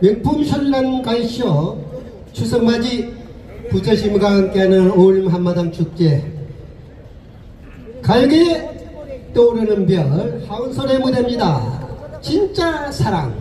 명품 현란 간쇼 추석맞이 부처님과 함께하는 어울림 한마당 축제. 갈게 떠오르는 별 하운솔의 무대입니다. 진짜 사랑.